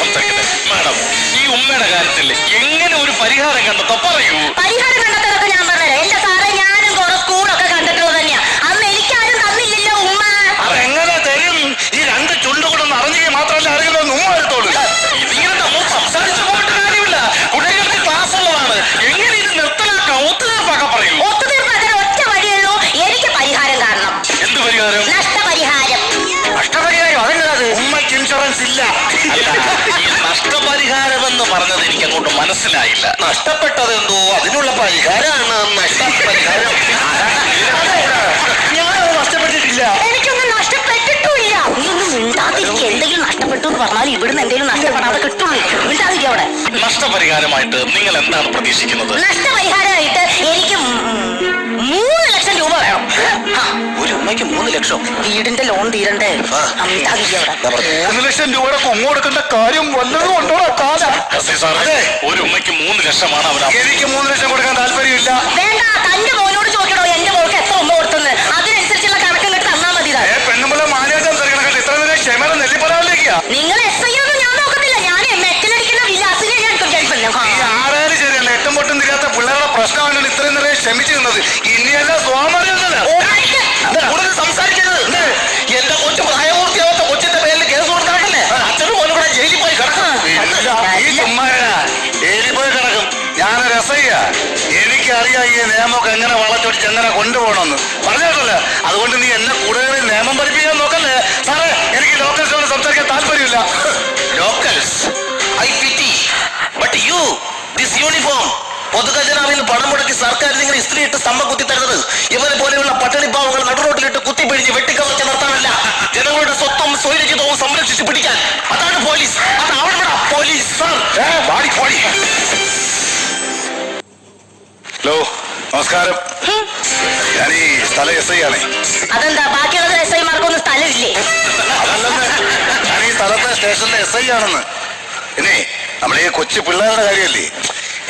സംസാരിക്കട്ടെ? മാഡം ഈ ഉമ്മയുടെ കാര്യത്തിൽ എങ്ങനെ ഒരു പരിഹാരം കണ്ടെത്തോ പറയൂ. പരിഹാരം ഉമ്മയ്ക്ക് നഷ്ടപരിഹാരമെന്ന് നഷ്ടപരിഹാരം പറഞ്ഞത് എനിക്ക് അങ്ങോട്ട് മനസ്സിലായില്ല. നഷ്ടപ്പെട്ടത് എന്തോ അതിനുള്ള പരിഹാരമാണ് നഷ്ടപരിഹാരം. ഞാനത് നഷ്ടപ്പെട്ടിട്ടില്ല. എനിക്കൊന്നും നഷ്ടപ്പെട്ടിട്ടില്ല മിണ്ടാതിരിക്കുക എന്തെങ്കിലും നഷ്ടപ്പെട്ടു എന്ന് പറഞ്ഞാൽ ഇവിടുന്ന് എന്തെങ്കിലും നഷ്ടപ്പെടാതെ കിട്ടുള്ളൂ. മിണ്ടാതിരിക്കുക അവിടെ. നഷ്ടപരിഹാരമായിട്ട് നിങ്ങൾ എന്താണ് പ്രതീക്ഷിക്കുന്നത്? നഷ്ടപരിഹാരമായിട്ട് ഉമ്മയ്ക്ക് മൂന്ന് ലക്ഷം. വീടിന്റെ ലോൺ തീരണ്ടേ? മൂന്ന് ലക്ഷം രൂപയുടെ കൊങ്ങ് കൊടുക്കേണ്ട കാര്യം വല്ലതും ഉണ്ടോ കാല. ഒരു ഉമ്മയ്ക്ക് മൂന്ന് ലക്ഷമാണ് എനിക്ക് മൂന്ന് ലക്ഷം കൊടുക്കാൻ താല്പര്യമില്ല. വേണ്ട തന്റെ മോനോട് ചോദിക്കണോ? എന്റെ മോൾക്ക് എത്ര ഉമ്മ കൊടുത്തെന്ന്? അതിനനുസരിച്ചുള്ള കണക്ക് ഇങ്ങോട്ട് തന്നാ മതി താൻ. ഏ പെണ്ണുമ്പളെ മാനേജം തരകണക്കിട്ട് ഇത്ര നേരം ക്ഷമയുടെ നെല്ലിപ്പറവിലേക്കാ നിങ്ങൾ ഇത്രയും നേരം ക്ഷമിച്ചു നിന്നത് ഇനിയല്ല സ്വാമറിയുന്നത്. കൂടുതൽ സംസാരിക്കരുത്. എന്റെ കൊച്ചു പ്രായപൂർത്തിയാവാത്ത കൊച്ചിന്റെ പേരിൽ കേസ് കൊടുത്താട്ടല്ലേ അച്ഛനും പോലും കൂടെ ജയിലിൽ പോയി കിടക്കണം. ഈ ചുമ്മാരാ. ജയിലിൽ പോയി കിടക്കും. ഞാൻ രസയ്യ എനിക്കറിയാം ഈ നിയമമൊക്കെ എങ്ങനെ വളച്ചൊടിച്ച് എങ്ങനെ കൊണ്ടുപോകണമെന്ന്. പറഞ്ഞിട്ടില്ല അതുകൊണ്ട് നീ എന്നെ കൂടുതൽ നിയമം പഠിപ്പിക്കാൻ നോക്കല്ലേ? സാറേ എനിക്ക് ലോക്കൽസിനോട് സംസാരിക്കാൻ താല്പര്യമില്ല. ഇട്ട് സ്തംഭം കുത്തി തരുന്നത്. ഇവരെ പോലെയുള്ള പട്ടിണി പാവങ്ങൾ നടുറോട്ടിലിട്ട് കുത്തിപ്പിഴിഞ്ഞ് വെട്ടിക്കവർച്ച നടത്താനല്ല. ജനങ്ങളുടെ സ്വത്തും സ്വൈരചിതവും സംരക്ഷിച്ച് പിടിക്കാൻ. അതാണ് പോലീസ്. അത് അവിടെ പോലീസ് സർ. ഹലോ നമസ്കാരം. ഞാൻ ഈ സ്ഥല എസ് ഐ ആണേ. അതെന്താ ബാക്കിയുള്ള എസ് ഐ മാർക്കൊന്ന് സ്ഥലമില്ലേ? ഞാൻ ഈ സ്ഥലത്തെ സ്റ്റേഷനിലെ എസ് ഐ ആണെന്ന്. പിന്നെ നമ്മുടെ ഈ കൊച്ചു പിള്ളേരുടെ കാര്യമല്ലേ?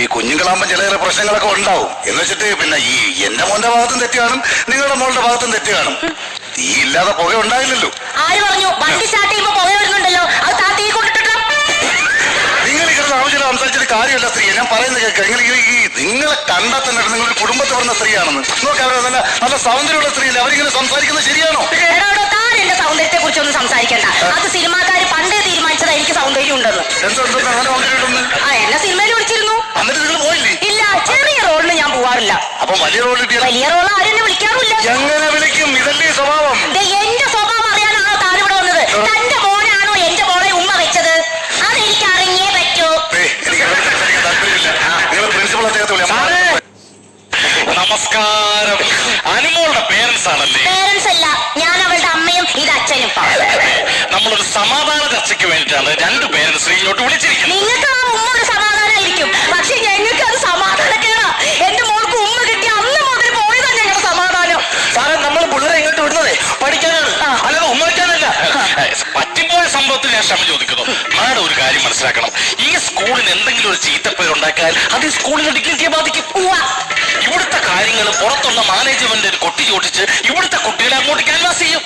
ഈ കുഞ്ഞുങ്ങളാകുമ്പോൾ ചില പ്രശ്നങ്ങളൊക്കെ ഉണ്ടാവും. എന്ന് വെച്ചിട്ട് പിന്നെ ഈ എന്റെ മോന്റെ ഭാഗത്തും തെറ്റ് കാണും നിങ്ങളുടെ മോളുടെ ഭാഗത്തും തെറ്റ് കാണും. തീ ഇല്ലാതെ പുക ഉണ്ടായില്ലല്ലോ. ആര് പറഞ്ഞു? വണ്ടി സ്റ്റാർട്ട് ചെയ്യുമ്പോ പുക വരുന്നുണ്ടല്ലോ. അത് താ തീ കൊണ്ടിട്ടോ നിങ്ങൾ ഇങ്ങനെ ആവശ്യം സംസാരിച്ചിട്ട് കാര്യമില്ല സ്ത്രീ. ഞാൻ പറയുന്നത് കേൾക്കുക നിങ്ങൾ ഈ നിങ്ങളെ കണ്ടാൽ തന്നെ നിങ്ങളൊരു കുടുംബത്തിൽ വന്ന സ്ത്രീയാണെന്ന്. നോക്കാം അവരെ നല്ല നല്ല സൗന്ദര്യമുള്ള സ്ത്രീയല്ലേ? അവരിങ്ങനെ സംസാരിക്കുന്നത് ശരിയാണോ? സൗന്ദര്യത്തെ കുറിച്ചൊന്നും സംസാരിക്കണ്ട. അത് സിനിമാക്കാര് പണ്ടേ തീരുമാനിച്ചതാ എനിക്ക് സൗന്ദര്യം ഉണ്ടെന്ന്. എന്തോ അങ്ങനെ വലിയ റോൾ വലിയ റോൾ ആരും എന്നെ വിളിക്കാറില്ല എങ്ങനെ വിളിക്കും? ഇതല്ലേ സ്വഭാവം. എന്റെ സ്വഭാവം അറിയാനാണോ താൻ ഇവിടെ വന്നത് തന്റെ മോനാണോ എന്റെ മോളെ ഉമ്മ വെച്ചത്? അറിഞ്ഞേ പറ്റൂ. ഏയ്, എനിക്ക് താല്പര്യമില്ല. നിങ്ങൾ പ്രിൻസിപ്പൾ നമസ്കാരം. അനുമോളുടെ പേരൻസ് ആണല്ലേ? പേരൻസ് അല്ല ഞാൻ അവളുടെ അമ്മയും ഇത് അച്ഛനും. നമ്മളൊരു സമാധാന ചർച്ചയ്ക്ക് വേണ്ടിയിട്ടാണ് രണ്ട് പേരൻസ് ഇങ്ങോട്ട് വിളിച്ചിരിക്കുന്നത്. ഞാൻ ക്ഷമ ചോദിക്കുന്നു. മാഡം ഒരു കാര്യം മനസ്സിലാക്കണം. ഈ സ്കൂളിന് എന്തെങ്കിലും ഒരു ചീത്തപ്പേര് ഉണ്ടാക്കിയാൽ അത് ഈ സ്കൂളിന്റെ ഡിഗ്നിറ്റിയെ ബാധിക്കും. ഇവിടുത്തെ കാര്യങ്ങൾ പുറത്തുള്ള മാനേജ്മെന്റ് ഒരു കൊട്ടി ചോദിച്ച് ഇവിടുത്തെ കുട്ടികളെ അങ്ങോട്ട് ക്യാൻവാസ് ചെയ്യും.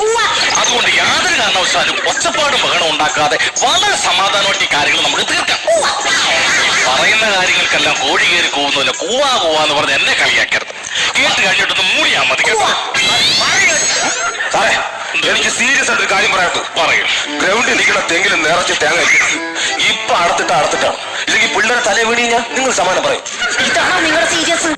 അതുകൊണ്ട് യാതൊരു കാരണവശാലും ഒച്ചപ്പാടും ബഹളം ഉണ്ടാക്കാതെ വളരെ സമാധാനമായിട്ട് ഈ കാര്യങ്ങൾ നമുക്ക് തീർക്കാം. പറയുന്ന കാര്യങ്ങൾക്കെല്ലാം കോഴി കയറി കൂവുന്നില്ല കൂവാ കൂവാന്ന് പറഞ്ഞ് എന്നെ കളിയാക്കരുത്. കേട്ട് കഴിഞ്ഞിട്ടൊന്ന് മൂടിയാ മതി കേട്ടോ. സാറേ എനിക്ക് സീരിയസ് ആയിട്ട് ഒരു കാര്യം പറയാത്തു പറയും. ഗ്രൗണ്ടിൽ നിൽക്കുന്ന തെങ്ങിലും നിറച്ച് തേങ്ങ. ഇപ്പൊ അടത്തിട്ട് അടത്തിട്ടാണ് ഇല്ലെങ്കിൽ പിള്ളേരെ തലേ വീണി ഞാൻ നിങ്ങൾ സമാനം പറയും. ഇതാണ് നിങ്ങളുടെ സീരിയസ്?